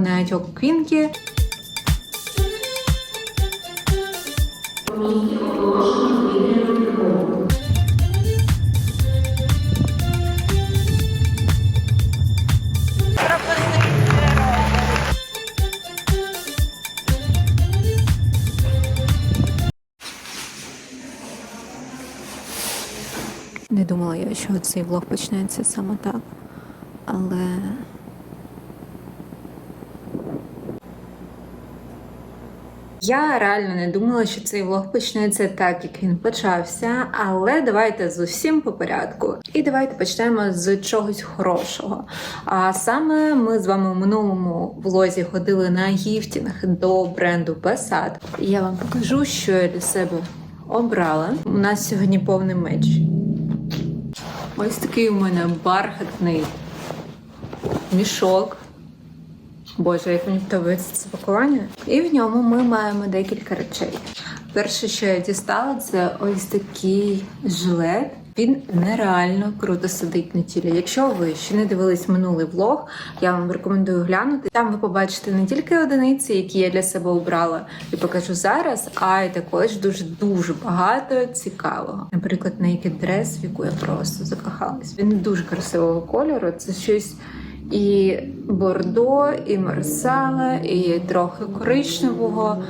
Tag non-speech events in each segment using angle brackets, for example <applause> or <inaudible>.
отек квінки. Не думала я, що цей влог почнеться саме так. Але Я реально не думала, що цей влог почнеться так, як він почався. Але давайте з усім по порядку. І давайте почнемо з чогось хорошого. А саме ми з вами у минулому влозі ходили на гіфтінг до бренду Passat. І я вам покажу, що я для себе обрала. У нас сьогодні повний меч. Ось такий у мене бархатний мішок. Боже, як мені подобається це пакування. І в ньому ми маємо декілька речей. Перше, що я дістала, це ось такий жилет. Він нереально круто сидить на тілі. Якщо ви ще не дивились минулий влог, я вам рекомендую глянути. Там ви побачите не тільки одиниці, які я для себе обрала і покажу зараз, а й також дуже дуже багато цікавого. Наприклад, Naked Dress, в яку я просто закохалась. Він дуже красивого кольору. Це щось і бордо, і марсала, і трохи коричневого.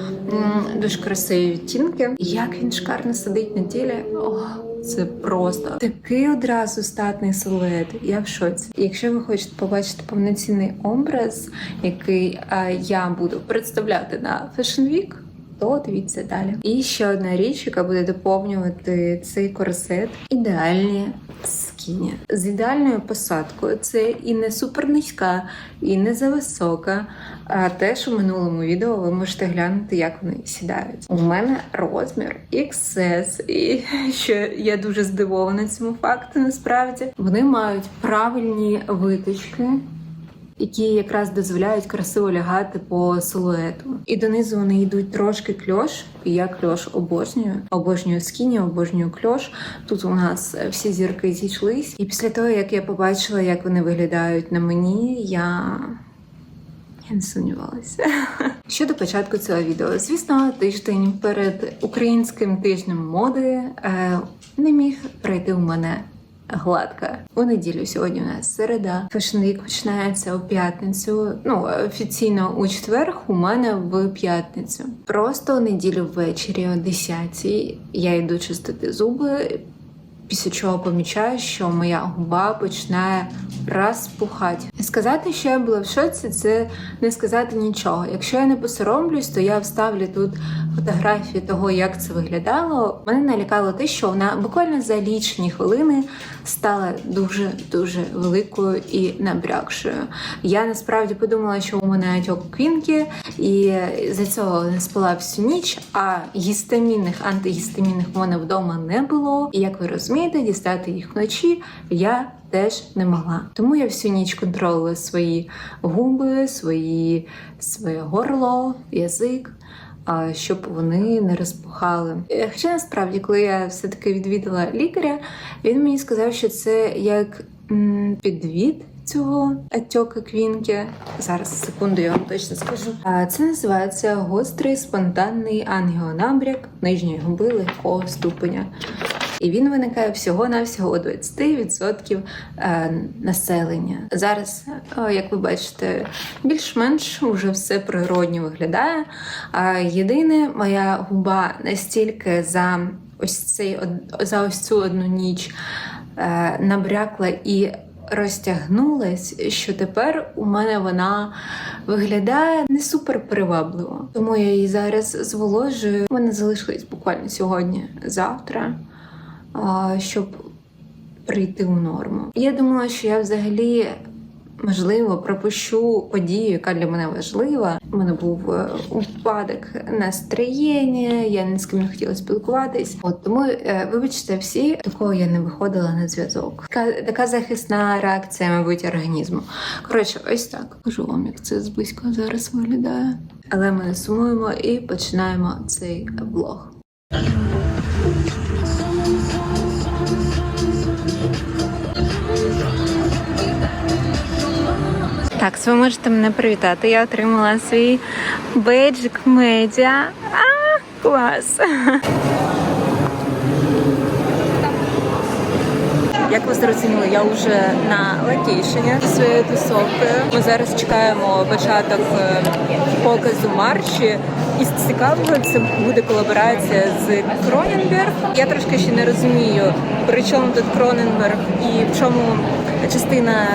Дуже красиві відтінки. Як він шикарно сидить на тілі. Ох, це просто такий одразу статний силует. Я в шоці. Якщо ви хочете побачити повноцінний образ, який е, я буду представляти на Fashion Week, то дивіться далі. І ще одна річ, яка буде доповнювати цей корсет. Ідеальні скіні з ідеальною посадкою. Це і не супер низька, і не зависока. А теж у минулому відео ви можете глянути, як вони сідають. У мене розмір XS, і <laughs> що я дуже здивована цьому факту. Насправді вони мають правильні виточки які якраз дозволяють красиво лягати по силуету. І донизу вони йдуть трошки кльош. І я кльош обожнюю. Обожнюю скіні, обожнюю кльош. Тут у нас всі зірки зійшлись. І після того, як я побачила, як вони виглядають на мені, я. Я не сумнівалася. <laughs> Щодо початку цього відео, звісно, тиждень перед українським тижнем моди е, не міг пройти у мене гладко. У неділю сьогодні у нас середа. Fashion починається у п'ятницю. Ну офіційно у четвер, у мене в п'ятницю. Просто у неділю ввечері о 10 я йду чистити зуби. Після чого помічаю, що моя губа починає розпухати. Сказати, що я була в шоці, це не сказати нічого. Якщо я не посоромлюсь, то я вставлю тут фотографії того, як це виглядало. Мене налякало те, що вона буквально за лічені хвилини стала дуже дуже великою і набрякшою. Я насправді подумала, що у мене отек квінки, і за цього не спала всю ніч. А гістамінних антигістамінних мене вдома не було. І як ви розумієте, дістати їх вночі я теж не могла. Тому я всю ніч контролювала свої губи, свої своє горло, язик. Щоб вони не розпухали. Е, Хоча насправді, коли я все-таки відвідала лікаря, він мені сказав, що це як підвід цього отека квінки. Зараз секунду я вам точно скажу. Це називається гострий спонтанний ангіонабряк нижньої губи легкого ступеня. І він виникає всього-навсього у 20% е, населення. Зараз, як ви бачите, більш-менш уже все природньо виглядає. Єдине, моя губа настільки за ось цей за ось цю одну ніч е, набрякла і розтягнулась, що тепер у мене вона виглядає не супер привабливо. Тому я її зараз зволожую. У мене залишилось буквально сьогодні, завтра, а, щоб прийти у норму. Я думала, що я взагалі. Можливо, пропущу подію, яка для мене важлива. У мене був е, упадок настроєння, я ні з ким не хотіла спілкуватись. От тому, е, вибачте, всі такого я не виходила на зв'язок. Така, така захисна реакція, мабуть, організму. Коротше, ось так. Кажу вам, як це зблизько зараз виглядає. Але ми сумуємо і починаємо цей влог. Так, ви можете мене привітати. Я отримала свій бейджик медіа. А, клас! Як ви зрозуміли, я вже на локейшені зі своєю тусовкою. Ми зараз чекаємо початок е, показу марші. І з цікавого це буде колаборація з Кроненберг. Я трошки ще не розумію, при чому тут Кроненберг і в чому частина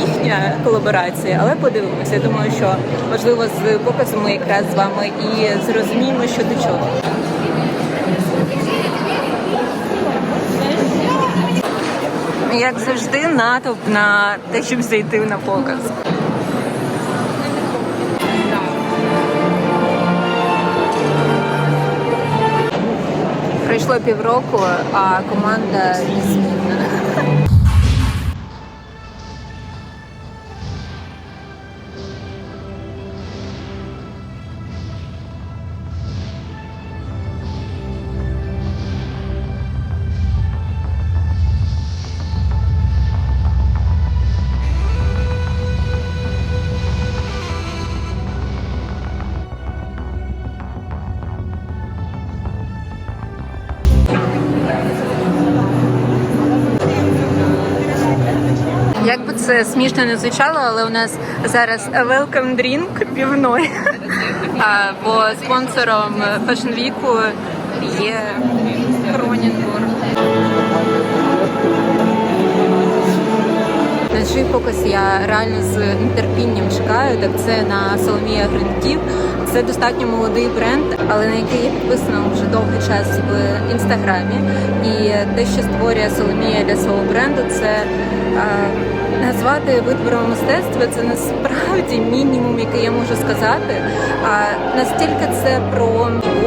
їхня колаборація, але подивимося. Я думаю, що можливо з показу ми якраз з вами і зрозуміємо, що до чого. Як завжди, натовп на те, щоб зайти на показ. Пройшло півроку, а команда незмінна. Це смішно не звучало, але у нас зараз welcome drink півной. А, Бо спонсором Fashion Week є Кроненбург. На чий показ я реально з нетерпінням чекаю, так це на Соломія Гринків. Це достатньо молодий бренд, але на який я підписана вже довгий час в інстаграмі. І те, що створює Соломія для свого бренду, це назвати витвором мистецтва. Це насправді мінімум, який я можу сказати. А настільки це про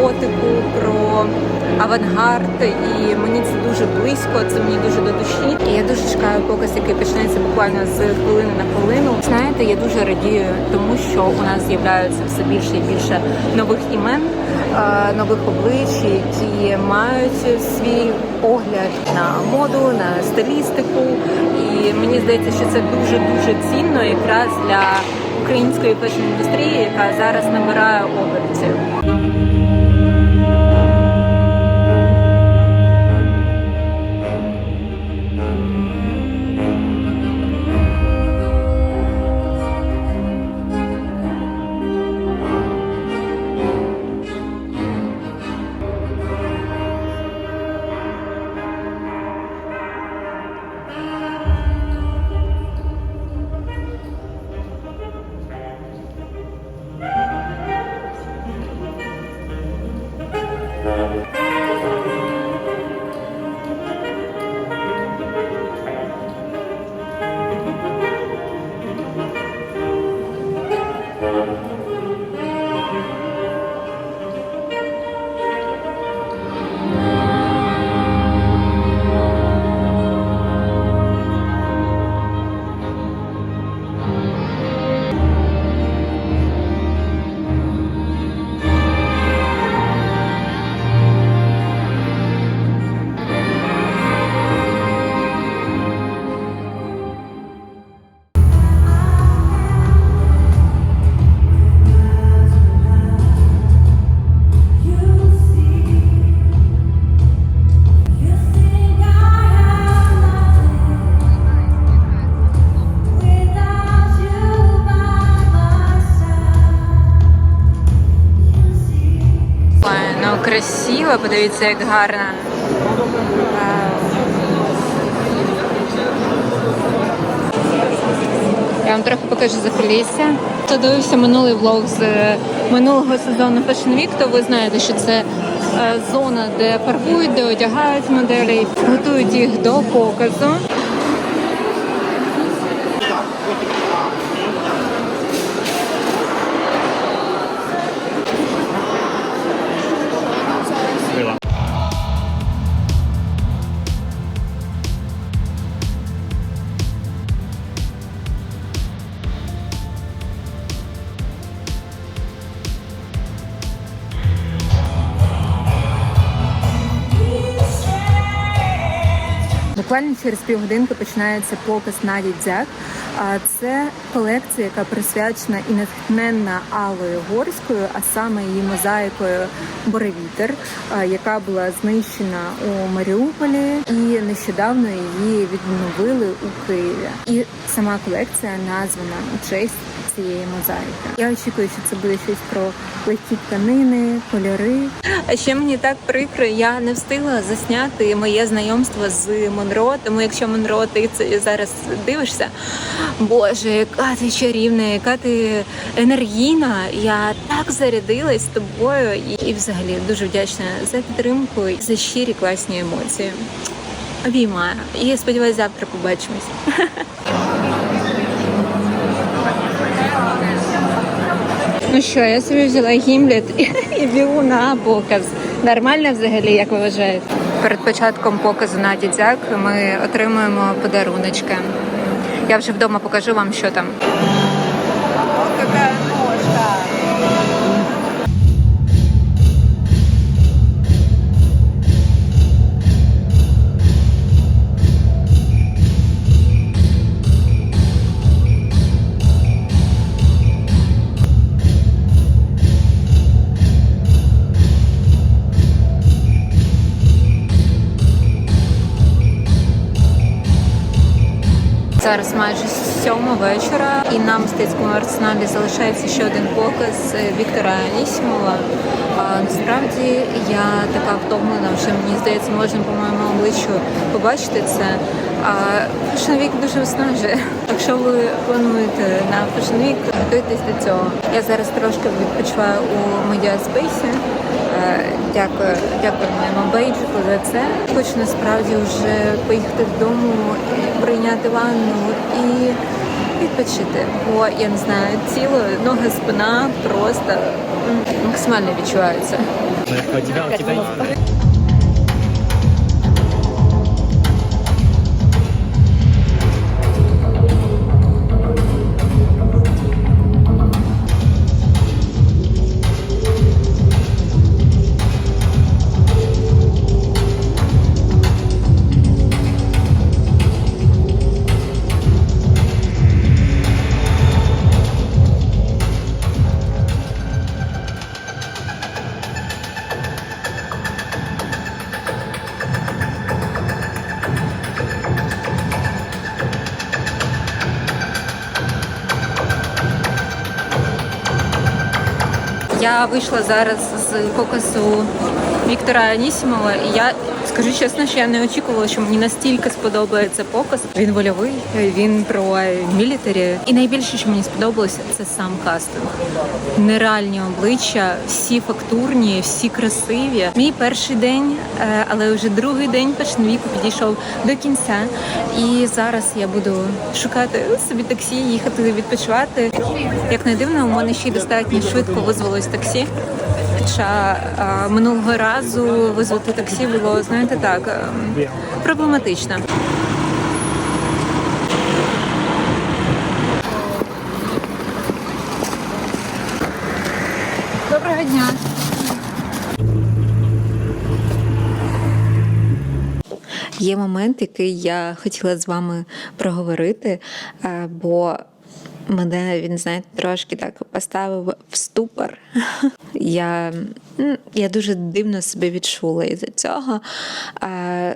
готику, про авангард, і мені це дуже близько, це мені дуже до душі. І я дуже чекаю показ, який почнеться буквально з хвилини на хвилину. Знаєте, я дуже радію, тому що у нас з'являються все більше і більше нових імен, нових облич, які мають свій погляд на моду, на стилістику. Мені здається, що це дуже дуже цінно якраз для української фешн-індустрії, яка зараз набирає обертів. Красиво, подивіться, як гарно. Я вам трохи покажу за кулісся. Хто дивився минулий влог з е, минулого сезону Fashion Week, то ви знаєте, що це е, зона, де паркують, де одягають моделі, готують їх до показу. Буквально через півгодинки починається показ Наді Дзяк. Це колекція, яка присвячена і натхненна Аллою Горською, а саме її мозаїкою Боревітер, яка була знищена у Маріуполі, і нещодавно її відновили у Києві. І сама колекція названа у честь цієї мозаїки. Я очікую, що це буде щось про легкі тканини, кольори. А ще мені так прикро, я не встигла засняти моє знайомство з Монро. Тому якщо Монро, ти це зараз дивишся, боже, яка ти чарівна, яка ти енергійна. Я так зарядилась з тобою і, і взагалі дуже вдячна за підтримку і за щирі класні емоції. Обіймаю. І сподіваюся, завтра побачимось. <laughs> Ну що, я собі взяла гімлет <laughs> і, бігу на показ. Нормально взагалі, як ви вважаєте? Перед початком показу на дідяк ми отримуємо подаруночки. Я вже вдома покажу вам, що там. Зараз майже сьома вечора, і нам в стецькому арсеналі залишається ще один показ Віктора Анісімова. Насправді я така втомлена, вже мені здається, можна по моєму обличчю побачити це. А Week дуже виснажує. Якщо ви плануєте на Week, готуйтесь до цього. Я зараз трошки відпочиваю у медіаспейсі. Дякую, дякую моєму бейджику за це. Хочу насправді вже поїхати додому, прийняти ванну і відпочити. Бо я не знаю, тіло, ноги, спина просто максимально відчуваються. Я вийшла зараз з показу Віктора Анісімова, і я скажу чесно, що я не очікувала, що мені настільки сподобається показ. Він вольовий, він про мілітарі. І найбільше, що мені сподобалося, це сам кастинг. Нереальні обличчя, всі фактурні, всі красиві. Мій перший день, е, але вже другий день віку підійшов до кінця. І зараз я буду шукати собі таксі, їхати відпочивати. Як не дивно, у мене ще й достатньо швидко визвалось таксі. Хоча а, минулого разу визвати таксі було, знаєте, так ем, проблематично. Доброго дня. Є момент, який я хотіла з вами проговорити, е, бо мене він знаєте трошки так поставив в ступор. <laughs> Я, я дуже дивно себе відчула із-за цього.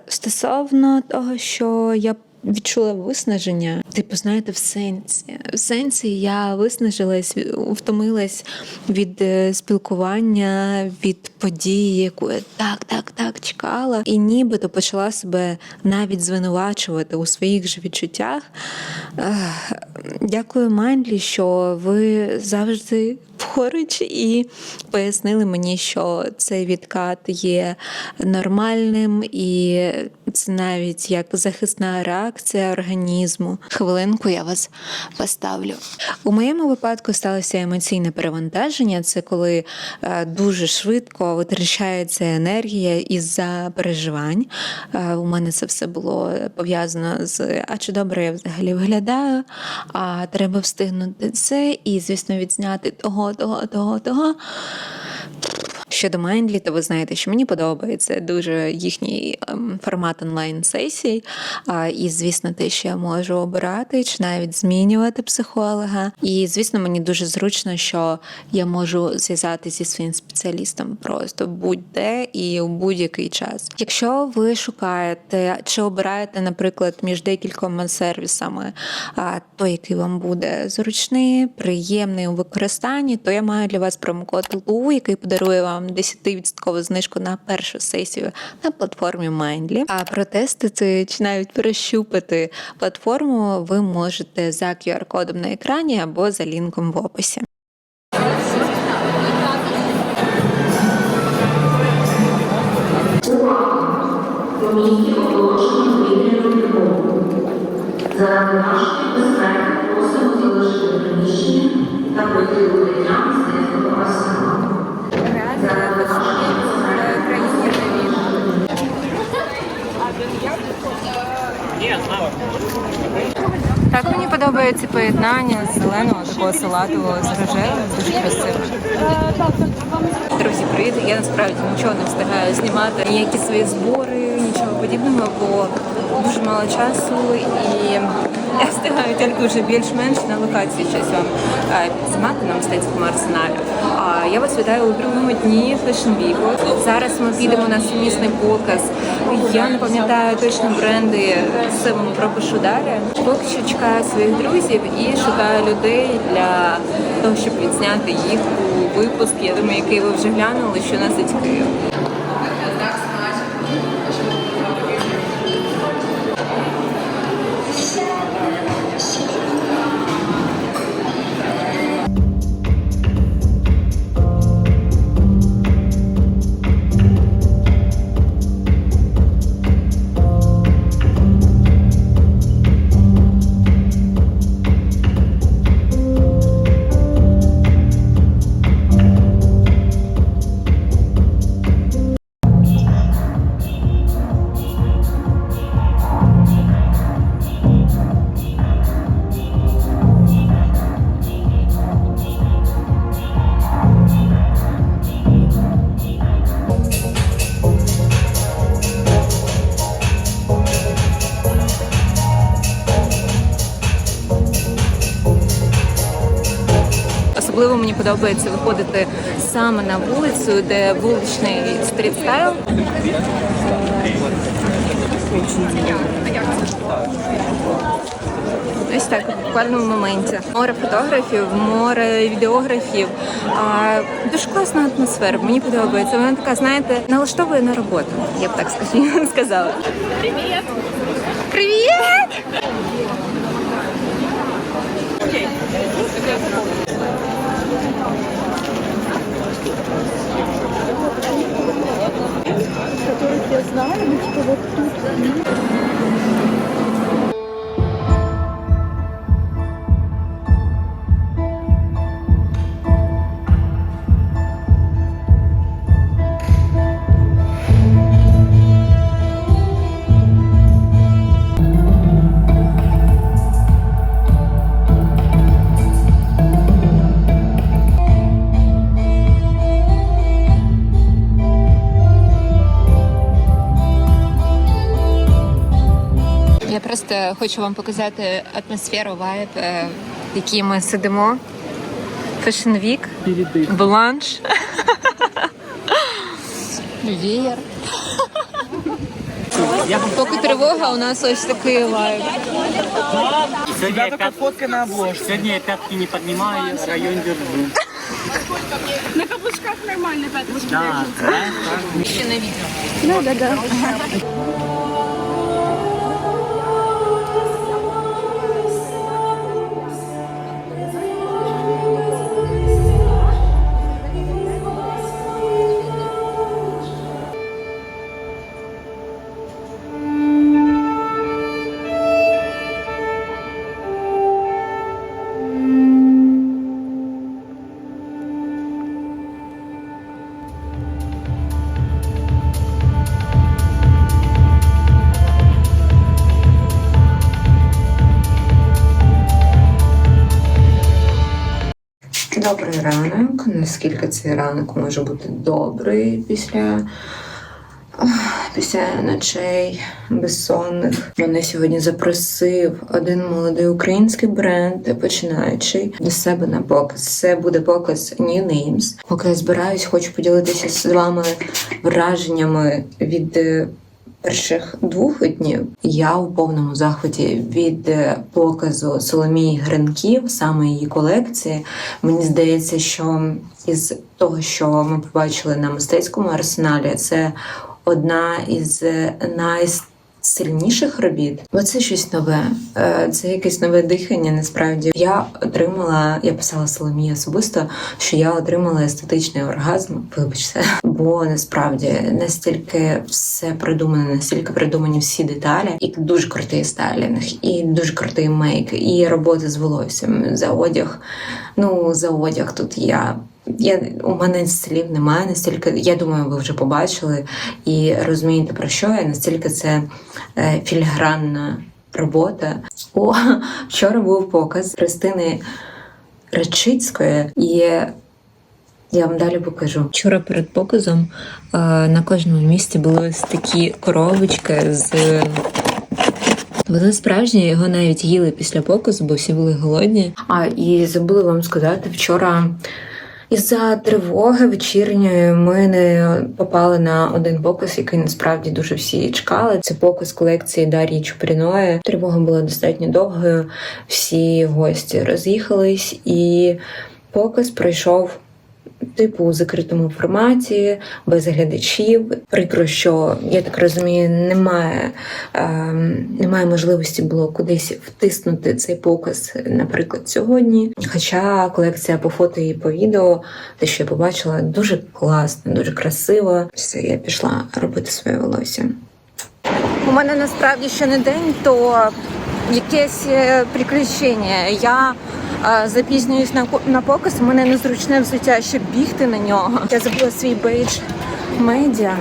Стосовно того, що я відчула виснаження, типу, знаєте, в сенсі. В сенсі я виснажилась, втомилась від е, спілкування, від події, яку я так, так, так чекала, і нібито почала себе навіть звинувачувати у своїх же відчуттях. Дякую, Мандлі, що ви завжди поруч і пояснили мені, що цей відкат є нормальним і це навіть як захисна реакція організму. Хвилинку я вас поставлю. У моєму випадку сталося емоційне перевантаження. Це коли е, дуже швидко витрачається енергія із-за переживань. Е, У мене це все було пов'язано з а чи добре я взагалі виглядаю, а треба встигнути це і, звісно, відзняти того, того, того, того. Щодо Mindly, то ви знаєте, що мені подобається дуже їхній ем, формат онлайн-сесій. І, звісно, те, що я можу обирати чи навіть змінювати психолога. І, звісно, мені дуже зручно, що я можу зв'язатися зі своїм спеціалістом просто будь-де і у будь-який час. Якщо ви шукаєте чи обираєте, наприклад, між декількома сервісами, той, який вам буде зручний, приємний у використанні, то я маю для вас промокод ЛУ, який подарує вам 10% знижку на першу сесію на платформі Mindly. А протестити чи навіть перещупати платформу ви можете за QR-кодом на екрані або за лінком в описі. Нашої безпеки просимо залишити приміщення та пройти укриття мистецького арсеналу. Так мені подобається поєднання зеленого такого салатового з рожевим, дуже красиво. Друзі, привіт! Я насправді нічого не встигаю знімати, ніякі свої збори, нічого подібного, бо дуже мало часу і я встигаю тільки вже більш-менш на локації щось вам е, знімати на мистецькому арсеналі. А я вас вітаю у другому дні Week. Зараз ми підемо на сумісний показ. Я не пам'ятаю точно бренди, все вам пропишу далі. Поки що чекаю своїх друзів і шукаю людей для того, щоб відзняти їх у випуск. Я думаю, який ви вже глянули, що нас Київ. Подобається виходити саме на вулицю, де вуличний стріт-стайл. Ось так, в буквальному моменті. Море фотографів, море відеографів. А, дуже класна атмосфера. Мені подобається. Вона така, знаєте, налаштовує на роботу. Я б так <laughs> сказала. Привіт! Привіт! Я хочу вам показати атмосферу, вайб, е, в якій ми сидимо. Fashion Week, бланш, веєр. Поки тривога, у нас ось такий вайб. Сегодня я, пят... фотка на обложке. Сегодня я пятки не поднимаю, район держу. На каблучках нормально, пятки. Да, да, Ще на відео. Добрий ранок. Наскільки цей ранок може бути добрий після, після ночей безсонних? Мене сьогодні запросив один молодий український бренд, починаючий до себе на показ. Це буде показ New Names. Поки я збираюсь, хочу поділитися з вами враженнями від. Перших двох днів я у повному захваті від е, показу Соломії Гринків, саме її колекції. Мені здається, що із того, що ми побачили на мистецькому арсеналі, це одна із е, найсильніших робіт, бо це щось нове. Е, Це якесь нове дихання. Насправді я отримала, я писала Соломії особисто, що я отримала естетичний оргазм. Вибачте, бо насправді настільки все придумано, настільки придумані всі деталі, і дуже крутий стайлінг, і дуже крутий мейк, і робота з волоссям за одяг. Ну за одяг тут я. Я у мене слів немає настільки. Я думаю, ви вже побачили і розумієте про що я. Настільки це е, філігранна робота. О, вчора був показ Христини Речицької, і я вам далі покажу. Вчора перед показом е, на кожному місці були ось такі коробочки з. Вони справжні, його навіть їли після показу, бо всі були голодні. А і забула вам сказати, вчора із-за тривоги вечірньої ми не попали на один показ, який насправді дуже всі чекали. Це показ колекції Дар'ї Чупріної. Тривога була достатньо довгою. Всі гості роз'їхались, і показ пройшов. Типу у закритому форматі, без глядачів. Прикро, що я так розумію, немає, ем, немає можливості було кудись втиснути цей показ, наприклад, сьогодні. Хоча колекція по фото і по відео, те, що я побачила, дуже класно, дуже красиво. Все, я пішла робити своє волосся. У мене насправді ще не день, то якесь е, приключення. Я е, запізнююсь на, на показ, мене незручне взуття, щоб бігти на нього. Я забула свій бейдж медіа.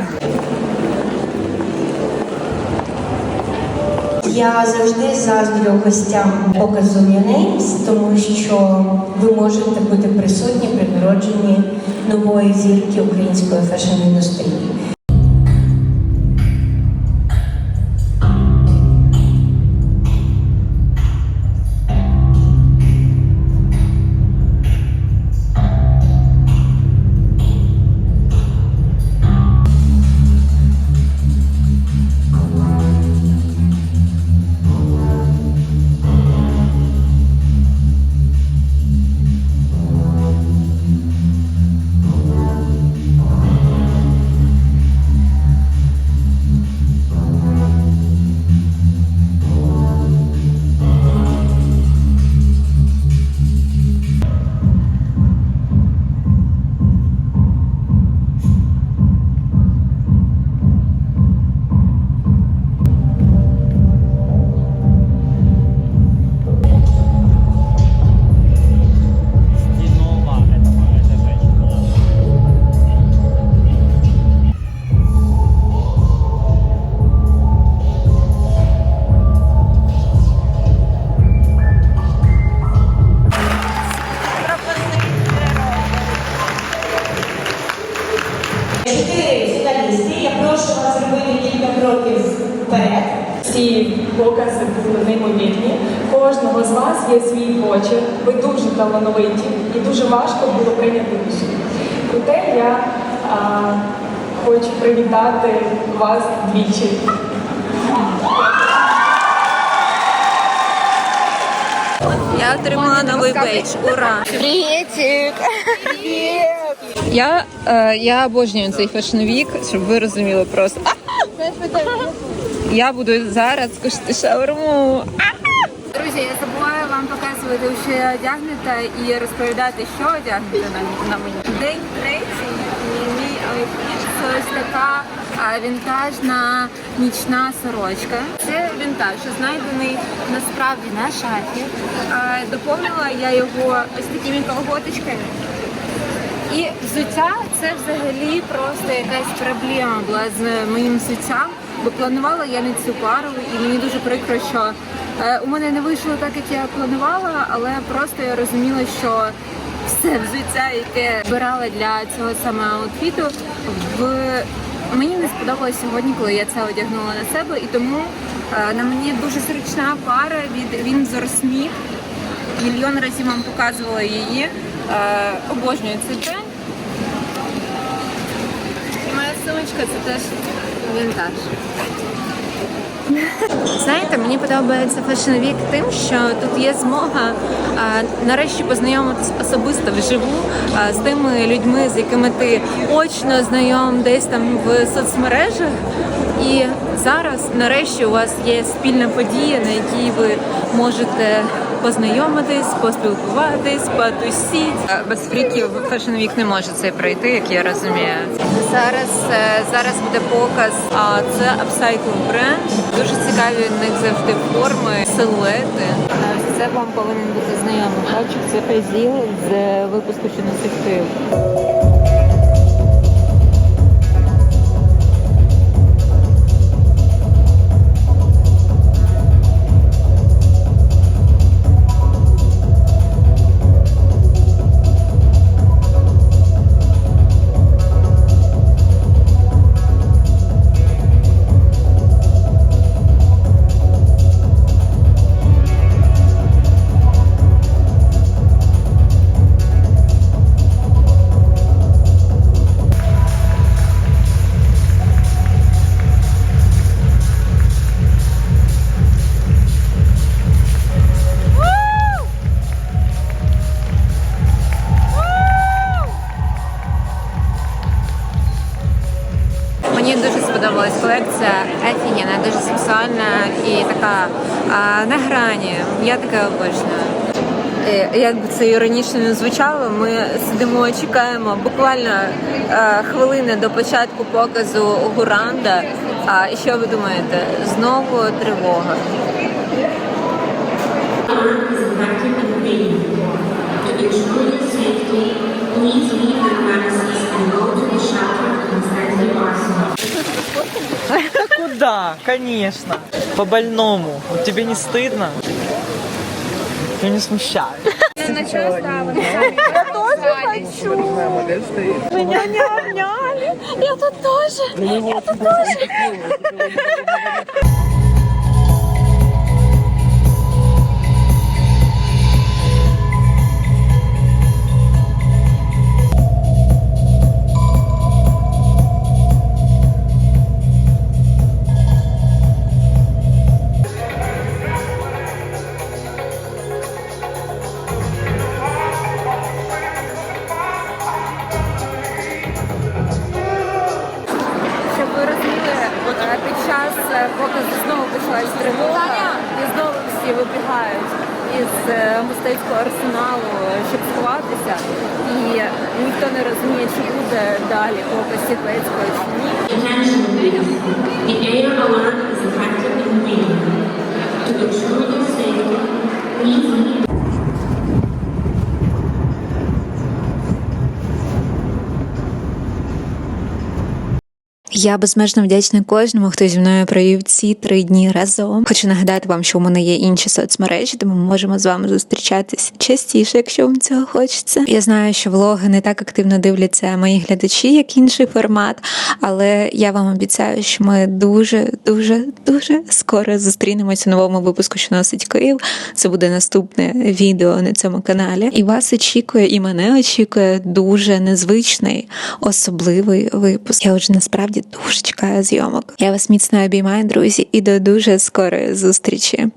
Я завжди заздрю гостям показу Names, тому що ви можете бути присутні при народженні нової зірки української фешн-індустрії. Вперед. Ці покази були неймовірні. Кожного з вас є свій почерк. Ви дуже талановиті і дуже важко було прийняти рішення. Проте я а, хочу привітати вас двічі. Я отримала новий бейдж. Ура! Привітик! Я, е, я обожнюю цей фешн-вік, щоб ви розуміли просто. Я буду зараз кушати шаурму. Друзі, я забуваю вам показувати, що я одягнута і розповідати, що одягнута на, на мені. День третій і мій це ось така вінтажна нічна сорочка. Це вінтаж, знайдений насправді на шафі. Доповнила я його ось такими колготочками. І взуття це взагалі просто якась проблема була з моїм взуттям, бо планувала я не цю пару, і мені дуже прикро, що е, у мене не вийшло так, як я планувала, але просто я розуміла, що все взуття, яке збирала для цього саме аутфіту. В мені не сподобалось сьогодні, коли я це одягнула на себе, і тому е, на мені дуже зручна пара від Windsor Smith. Мільйон разів вам показувала її. Е, обожнюю цей бренд. І моя сумочка це теж вінтаж. Знаєте, мені подобається Fashion Week тим, що тут є змога а, нарешті познайомитись особисто вживу а, з тими людьми, з якими ти очно знайом десь там в соцмережах. І зараз нарешті у вас є спільна подія, на якій ви можете познайомитись, поспілкуватись, потусіть. Без фріків Fashion Week не може це пройти, як я розумію. Зараз е, зараз буде показ. А це upcycle бренд. Дуже цікаві в них завжди форми, силуети. Це вам повинен бути знайомий. Бачу, це Фазіл з випуску що носив Київ. Це іронічно не звучало, ми сидимо, чекаємо буквально е, хвилини до початку показу Гуранда. А що ви думаєте? Знову тривога. Куда? Конечно. По больному. Тебе не стыдно? Я не смущаю. На час, да, вони самі. Я теж хочу. Меня не обняли. Я тут теж. Я тут теж. не розуміє, чи буде далі показ Сітвецького чи ні. Attention please. The air alert is effective in being. To ensure your safety, please Я безмежно вдячна кожному, хто зі мною провів ці три дні разом. Хочу нагадати вам, що у мене є інші соцмережі, де ми можемо з вами зустрічатись частіше, якщо вам цього хочеться. Я знаю, що влоги не так активно дивляться мої глядачі, як інший формат, але я вам обіцяю, що ми дуже, дуже, дуже скоро зустрінемося у новому випуску, що носить Київ. Це буде наступне відео на цьому каналі. І вас очікує, і мене очікує дуже незвичний, особливий випуск. Я вже насправді дуже чекаю зйомок. Я вас міцно обіймаю, друзі, і до дуже скорої зустрічі.